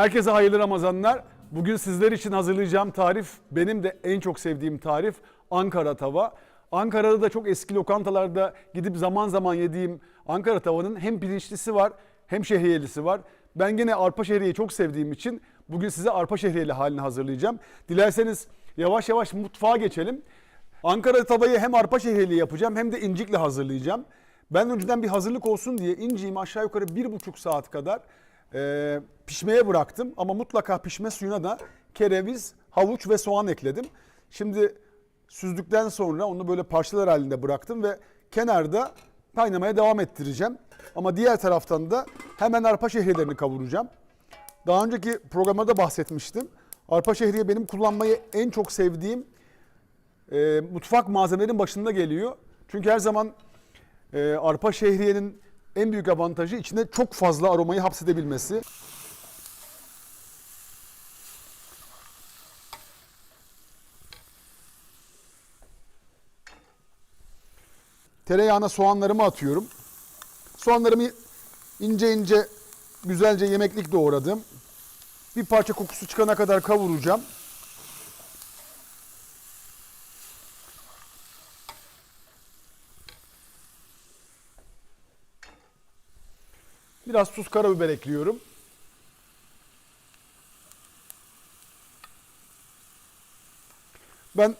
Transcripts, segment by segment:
Herkese hayırlı Ramazanlar. Bugün sizler için hazırlayacağım tarif benim de en çok sevdiğim tarif Ankara tava. Ankara'da da çok eski lokantalarda gidip zaman zaman yediğim Ankara tavanın hem pirinçlisi var hem şehriyelisi var. Ben gene arpa şehriyeyi çok sevdiğim için bugün size arpa şehriyeli halini hazırlayacağım. Dilerseniz yavaş yavaş mutfağa geçelim. Ankara tavayı hem arpa şehriyeli yapacağım hem de incikle hazırlayacağım. Ben önceden bir hazırlık olsun diye inciğimi aşağı yukarı bir buçuk saat kadar e, pişmeye bıraktım. Ama mutlaka pişme suyuna da kereviz, havuç ve soğan ekledim. Şimdi süzdükten sonra onu böyle parçalar halinde bıraktım ve kenarda kaynamaya devam ettireceğim. Ama diğer taraftan da hemen arpa şehriyelerini kavuracağım. Daha önceki programda bahsetmiştim. Arpa şehriye benim kullanmayı en çok sevdiğim e, mutfak malzemelerin başında geliyor. Çünkü her zaman e, arpa şehriyenin en büyük avantajı içinde çok fazla aromayı hapsedebilmesi. Tereyağına soğanlarımı atıyorum. Soğanlarımı ince ince güzelce yemeklik doğradım. Bir parça kokusu çıkana kadar kavuracağım. Biraz tuz karabiber ekliyorum. Ben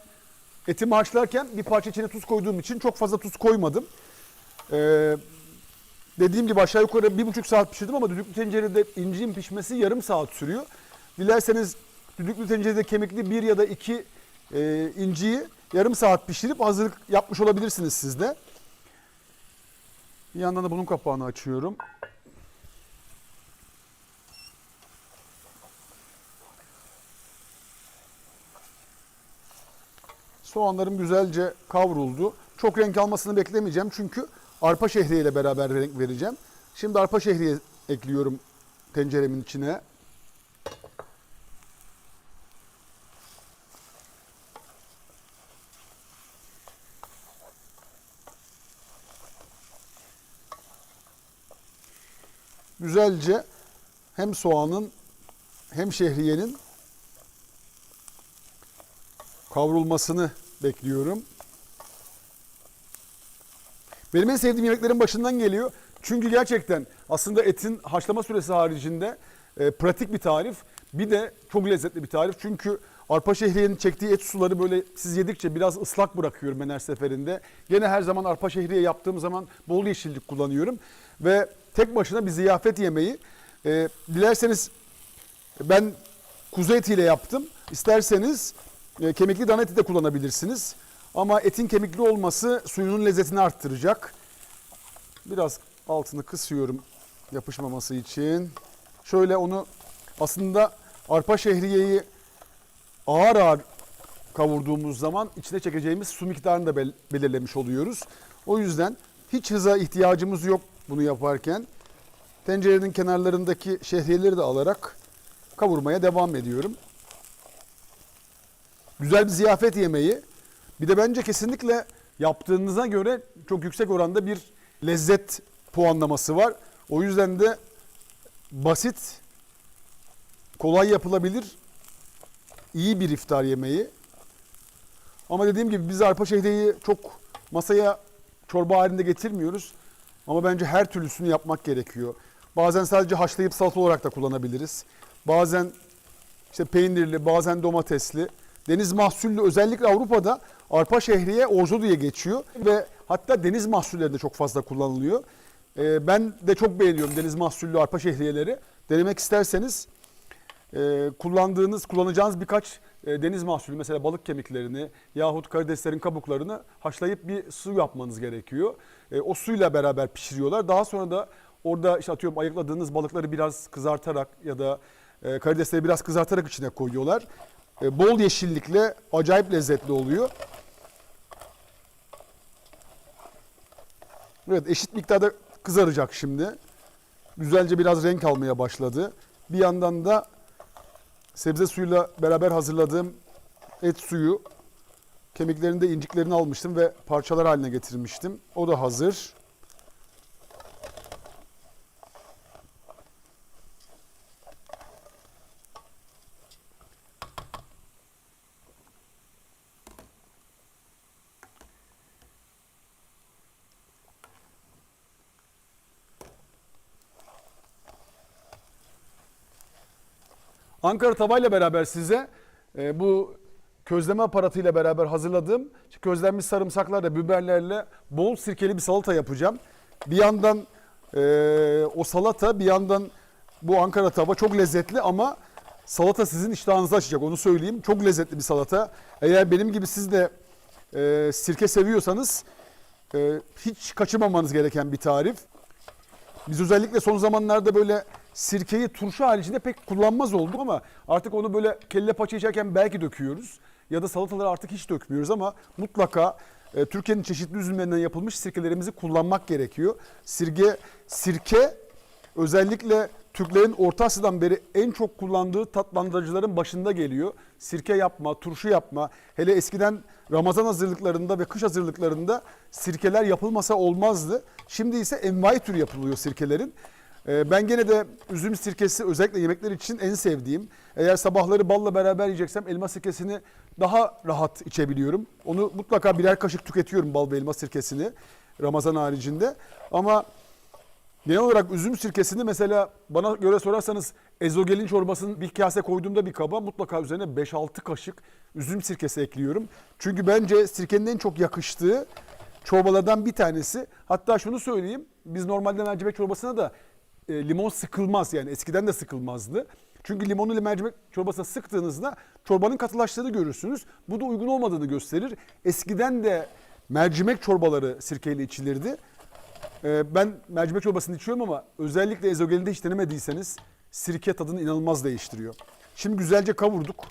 etimi haşlarken bir parça içine tuz koyduğum için çok fazla tuz koymadım. Ee, dediğim gibi aşağı yukarı bir buçuk saat pişirdim ama düdüklü tencerede inciğin pişmesi yarım saat sürüyor. Dilerseniz düdüklü tencerede kemikli bir ya da iki e, inciyi yarım saat pişirip hazırlık yapmış olabilirsiniz siz de. Bir yandan da bunun kapağını açıyorum. Soğanlarım güzelce kavruldu. Çok renk almasını beklemeyeceğim çünkü arpa şehriye ile beraber renk vereceğim. Şimdi arpa şehriye ekliyorum tenceremin içine. Güzelce hem soğanın hem şehriyenin kavrulmasını bekliyorum. Benim en sevdiğim yemeklerin başından geliyor. Çünkü gerçekten aslında etin haşlama süresi haricinde e, pratik bir tarif. Bir de çok lezzetli bir tarif. Çünkü arpa şehriyenin çektiği et suları böyle siz yedikçe biraz ıslak bırakıyorum ben her seferinde. Gene her zaman arpa şehriye yaptığım zaman bol yeşillik kullanıyorum. Ve tek başına bir ziyafet yemeği. E, dilerseniz ben kuzu etiyle yaptım. İsterseniz e, kemikli dana eti de kullanabilirsiniz. Ama etin kemikli olması suyunun lezzetini arttıracak. Biraz altını kısıyorum yapışmaması için. Şöyle onu aslında arpa şehriyeyi ağır ağır kavurduğumuz zaman içine çekeceğimiz su miktarını da bel- belirlemiş oluyoruz. O yüzden hiç hıza ihtiyacımız yok bunu yaparken. Tencerenin kenarlarındaki şehriyeleri de alarak kavurmaya devam ediyorum. Güzel bir ziyafet yemeği. Bir de bence kesinlikle yaptığınıza göre çok yüksek oranda bir lezzet puanlaması var. O yüzden de basit, kolay yapılabilir, iyi bir iftar yemeği. Ama dediğim gibi biz arpa şehriyeyi çok masaya çorba halinde getirmiyoruz. Ama bence her türlüsünü yapmak gerekiyor. Bazen sadece haşlayıp salata olarak da kullanabiliriz. Bazen işte peynirli, bazen domatesli. Deniz mahsullü özellikle Avrupa'da arpa şehriye orzo diye geçiyor ve hatta deniz mahsullerinde çok fazla kullanılıyor. Ee, ben de çok beğeniyorum deniz mahsullü arpa şehriyeleri. Denemek isterseniz e, kullandığınız, kullanacağınız birkaç e, deniz mahsulü mesela balık kemiklerini yahut karideslerin kabuklarını haşlayıp bir su yapmanız gerekiyor. E, o suyla beraber pişiriyorlar. Daha sonra da orada işte atıyorum ayıkladığınız balıkları biraz kızartarak ya da e, karidesleri biraz kızartarak içine koyuyorlar. E, bol yeşillikle acayip lezzetli oluyor. Evet eşit miktarda kızaracak şimdi. Güzelce biraz renk almaya başladı. Bir yandan da sebze suyuyla beraber hazırladığım et suyu kemiklerini de inciklerini almıştım ve parçalar haline getirmiştim. O da hazır. Ankara tavayla beraber size e, bu közleme aparatıyla beraber hazırladığım közlenmiş sarımsaklarla, biberlerle bol sirkeli bir salata yapacağım. Bir yandan e, o salata, bir yandan bu Ankara tava çok lezzetli ama salata sizin iştahınızı açacak onu söyleyeyim. Çok lezzetli bir salata. Eğer benim gibi siz de e, sirke seviyorsanız e, hiç kaçırmamanız gereken bir tarif. Biz özellikle son zamanlarda böyle sirkeyi turşu haricinde pek kullanmaz olduk ama artık onu böyle kelle paça içerken belki döküyoruz. Ya da salataları artık hiç dökmüyoruz ama mutlaka e, Türkiye'nin çeşitli üzümlerinden yapılmış sirkelerimizi kullanmak gerekiyor. Sirke, sirke özellikle Türklerin Orta Asya'dan beri en çok kullandığı tatlandırıcıların başında geliyor. Sirke yapma, turşu yapma. Hele eskiden Ramazan hazırlıklarında ve kış hazırlıklarında sirkeler yapılmasa olmazdı. Şimdi ise envai tür yapılıyor sirkelerin. Ee, Ben gene de üzüm sirkesi özellikle yemekler için en sevdiğim. Eğer sabahları balla beraber yiyeceksem elma sirkesini daha rahat içebiliyorum. Onu mutlaka birer kaşık tüketiyorum bal ve elma sirkesini Ramazan haricinde. Ama Genel olarak üzüm sirkesini mesela bana göre sorarsanız ezogelin çorbasının bir kase koyduğumda bir kaba mutlaka üzerine 5-6 kaşık üzüm sirkesi ekliyorum. Çünkü bence sirkenin en çok yakıştığı çorbalardan bir tanesi. Hatta şunu söyleyeyim biz normalde mercimek çorbasına da e, limon sıkılmaz yani eskiden de sıkılmazdı. Çünkü limonu ile mercimek çorbasına sıktığınızda çorbanın katılaştığını görürsünüz. Bu da uygun olmadığını gösterir. Eskiden de mercimek çorbaları sirkeyle içilirdi. Ee, ben mercimek çorbasını içiyorum ama özellikle ezogelinde hiç denemediyseniz sirke tadını inanılmaz değiştiriyor. Şimdi güzelce kavurduk.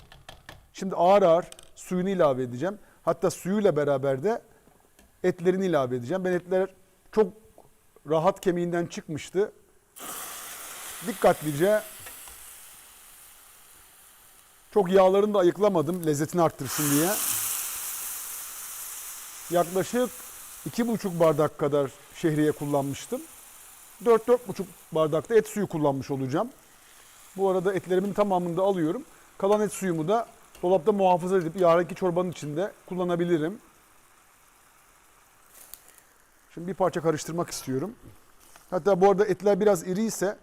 Şimdi ağır ağır suyunu ilave edeceğim. Hatta suyuyla beraber de etlerini ilave edeceğim. Ben etler çok rahat kemiğinden çıkmıştı. Dikkatlice çok yağlarını da ayıklamadım lezzetini arttırsın diye. Yaklaşık iki buçuk bardak kadar şehriye kullanmıştım. 4-4,5 bardakta et suyu kullanmış olacağım. Bu arada etlerimin tamamını da alıyorum. Kalan et suyumu da dolapta muhafaza edip yarınki çorbanın içinde kullanabilirim. Şimdi bir parça karıştırmak istiyorum. Hatta bu arada etler biraz iri ise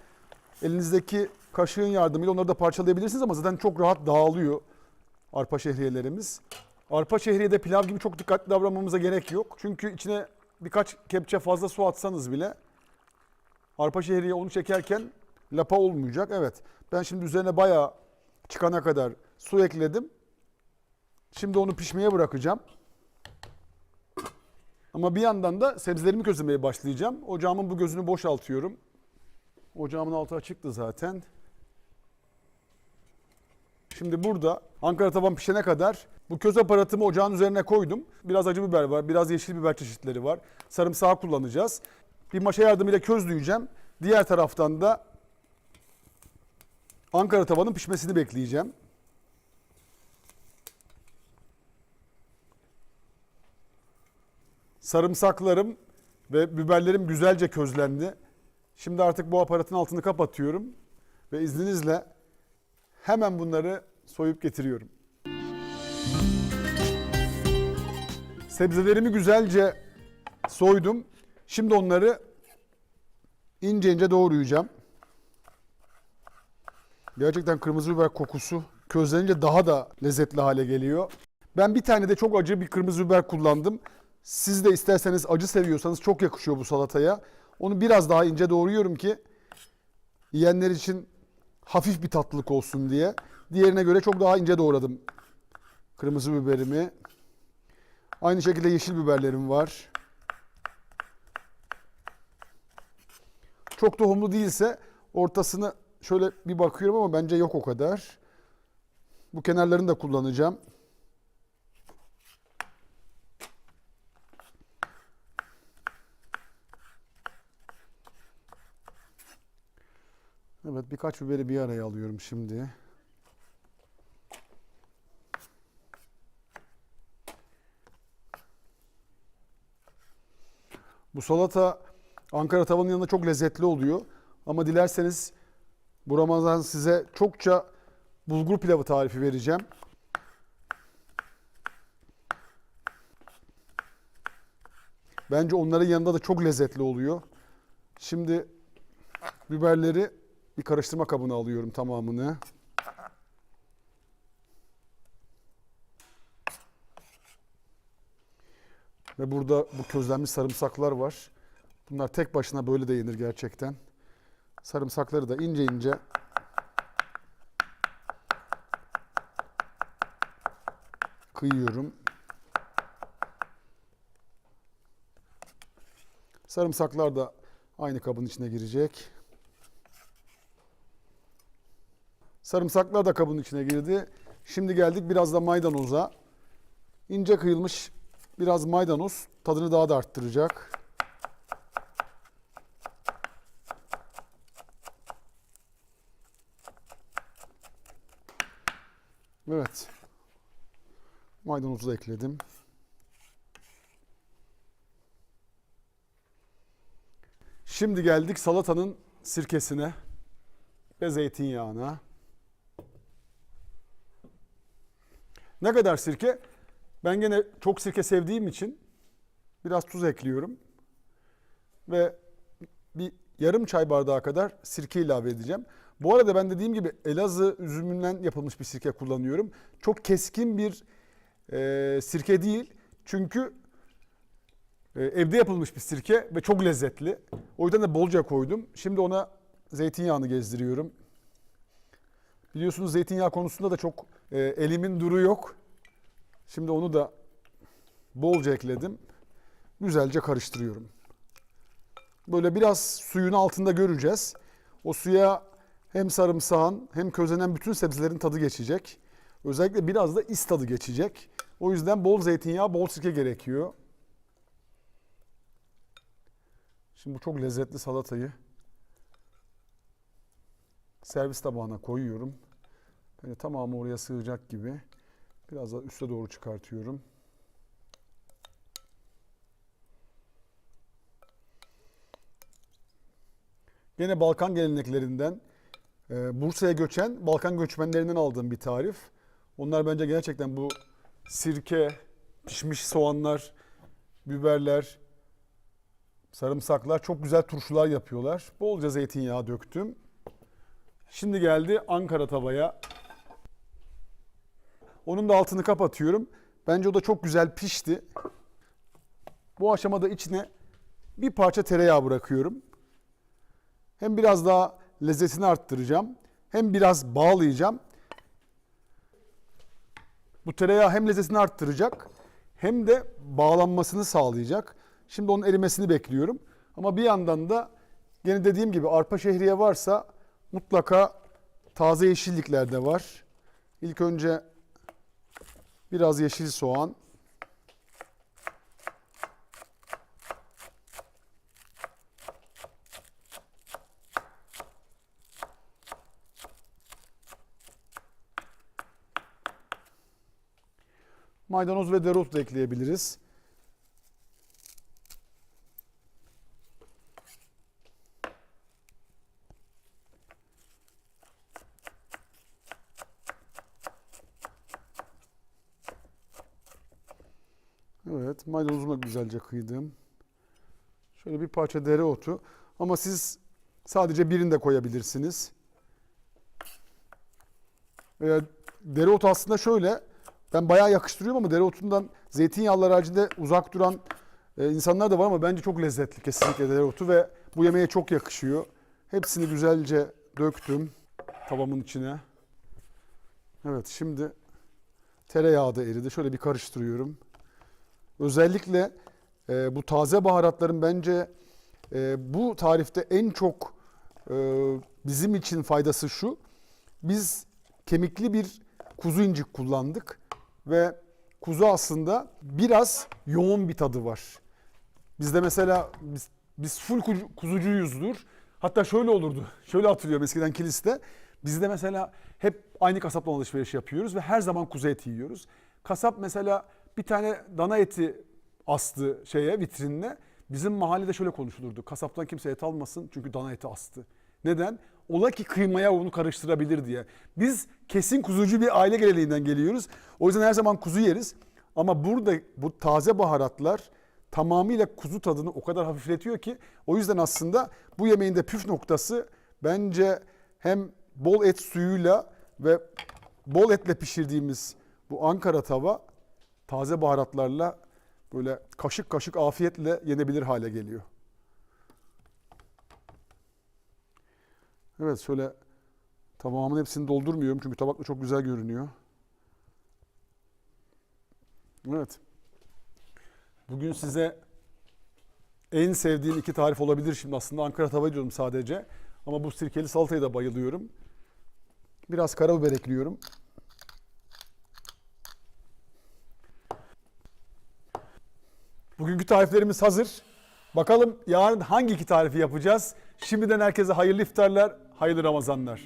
elinizdeki kaşığın yardımıyla onları da parçalayabilirsiniz ama zaten çok rahat dağılıyor arpa şehriyelerimiz. Arpa şehriyede pilav gibi çok dikkatli davranmamıza gerek yok. Çünkü içine birkaç kepçe fazla su atsanız bile arpa şehriye onu çekerken lapa olmayacak. Evet ben şimdi üzerine bayağı çıkana kadar su ekledim. Şimdi onu pişmeye bırakacağım. Ama bir yandan da sebzelerimi közlemeye başlayacağım. Ocağımın bu gözünü boşaltıyorum. Ocağımın altı açıktı zaten. Şimdi burada Ankara tavan pişene kadar bu köz aparatımı ocağın üzerine koydum. Biraz acı biber var, biraz yeşil biber çeşitleri var. Sarımsağı kullanacağız. Bir maşa yardımıyla közleyeceğim. Diğer taraftan da Ankara tavanın pişmesini bekleyeceğim. Sarımsaklarım ve biberlerim güzelce közlendi. Şimdi artık bu aparatın altını kapatıyorum ve izninizle hemen bunları soyup getiriyorum. Sebzelerimi güzelce soydum. Şimdi onları ince ince doğrayacağım. Gerçekten kırmızı biber kokusu közlenince daha da lezzetli hale geliyor. Ben bir tane de çok acı bir kırmızı biber kullandım. Siz de isterseniz acı seviyorsanız çok yakışıyor bu salataya. Onu biraz daha ince doğruyorum ki yiyenler için hafif bir tatlılık olsun diye. Diğerine göre çok daha ince doğradım kırmızı biberimi. Aynı şekilde yeşil biberlerim var. Çok tohumlu değilse ortasını şöyle bir bakıyorum ama bence yok o kadar. Bu kenarlarını da kullanacağım. Evet birkaç biberi bir araya alıyorum şimdi. Bu salata Ankara tavanın yanında çok lezzetli oluyor. Ama dilerseniz bu Ramazan size çokça bulgur pilavı tarifi vereceğim. Bence onların yanında da çok lezzetli oluyor. Şimdi biberleri bir karıştırma kabına alıyorum tamamını. Ve burada bu közlenmiş sarımsaklar var. Bunlar tek başına böyle de yenir gerçekten. Sarımsakları da ince ince kıyıyorum. Sarımsaklar da aynı kabın içine girecek. Sarımsaklar da kabın içine girdi. Şimdi geldik biraz da maydanoza. İnce kıyılmış biraz maydanoz tadını daha da arttıracak. Evet. Maydanozu da ekledim. Şimdi geldik salatanın sirkesine ve zeytinyağına. Ne kadar sirke? Ben gene çok sirke sevdiğim için biraz tuz ekliyorum. Ve bir yarım çay bardağı kadar sirke ilave edeceğim. Bu arada ben dediğim gibi Elazığ üzümünden yapılmış bir sirke kullanıyorum. Çok keskin bir e, sirke değil. Çünkü e, evde yapılmış bir sirke ve çok lezzetli. O yüzden de bolca koydum. Şimdi ona zeytinyağını gezdiriyorum. Biliyorsunuz zeytinyağı konusunda da çok e, elimin duru yok. Şimdi onu da bolca ekledim. Güzelce karıştırıyorum. Böyle biraz suyun altında göreceğiz. O suya hem sarımsağın hem közlenen bütün sebzelerin tadı geçecek. Özellikle biraz da is tadı geçecek. O yüzden bol zeytinyağı, bol sirke gerekiyor. Şimdi bu çok lezzetli salatayı servis tabağına koyuyorum. Böyle tamamı oraya sığacak gibi. Biraz da üste doğru çıkartıyorum. Yine Balkan geleneklerinden e, Bursa'ya göçen Balkan göçmenlerinden aldığım bir tarif. Onlar bence gerçekten bu sirke, pişmiş soğanlar, biberler, sarımsaklar çok güzel turşular yapıyorlar. Bolca zeytinyağı döktüm. Şimdi geldi Ankara tavaya. Onun da altını kapatıyorum. Bence o da çok güzel pişti. Bu aşamada içine bir parça tereyağı bırakıyorum. Hem biraz daha lezzetini arttıracağım. Hem biraz bağlayacağım. Bu tereyağı hem lezzetini arttıracak hem de bağlanmasını sağlayacak. Şimdi onun erimesini bekliyorum. Ama bir yandan da gene dediğim gibi arpa şehriye varsa mutlaka taze yeşillikler de var. İlk önce biraz yeşil soğan, maydanoz ve dereotu da ekleyebiliriz. Evet, maydanozumu da güzelce kıydım. Şöyle bir parça dereotu. Ama siz sadece birini de koyabilirsiniz. Veya dereotu aslında şöyle, ben bayağı yakıştırıyorum ama dereotundan zeytinyağları haricinde uzak duran e, insanlar da var ama bence çok lezzetli kesinlikle dereotu ve bu yemeğe çok yakışıyor. Hepsini güzelce döktüm tavamın içine. Evet şimdi tereyağı da eridi. Şöyle bir karıştırıyorum. Özellikle e, bu taze baharatların bence e, bu tarifte en çok e, bizim için faydası şu. Biz kemikli bir kuzu incik kullandık ve kuzu aslında biraz yoğun bir tadı var. Bizde mesela biz, biz full kuzu- kuzucuyuzdur. Hatta şöyle olurdu. Şöyle hatırlıyorum eskiden kiliste. Bizde mesela hep aynı kasaptan alışveriş yapıyoruz ve her zaman kuzu eti yiyoruz. Kasap mesela bir tane dana eti astı şeye vitrinine. Bizim mahallede şöyle konuşulurdu. Kasaptan kimse et almasın çünkü dana eti astı. Neden? Ola ki kıymaya onu karıştırabilir diye. Biz kesin kuzucu bir aile geleneğinden geliyoruz. O yüzden her zaman kuzu yeriz. Ama burada bu taze baharatlar tamamıyla kuzu tadını o kadar hafifletiyor ki o yüzden aslında bu yemeğin de püf noktası bence hem bol et suyuyla ve bol etle pişirdiğimiz bu Ankara tava taze baharatlarla böyle kaşık kaşık afiyetle yenebilir hale geliyor. Evet şöyle tamamını hepsini doldurmuyorum çünkü tabakla çok güzel görünüyor. Evet. Bugün size en sevdiğim iki tarif olabilir şimdi aslında Ankara tava diyorum sadece. Ama bu sirkeli salataya da bayılıyorum. Biraz karabiber ekliyorum. Bugünkü tariflerimiz hazır. Bakalım yarın hangi iki tarifi yapacağız? Şimdiden herkese hayırlı iftarlar, hayırlı Ramazanlar.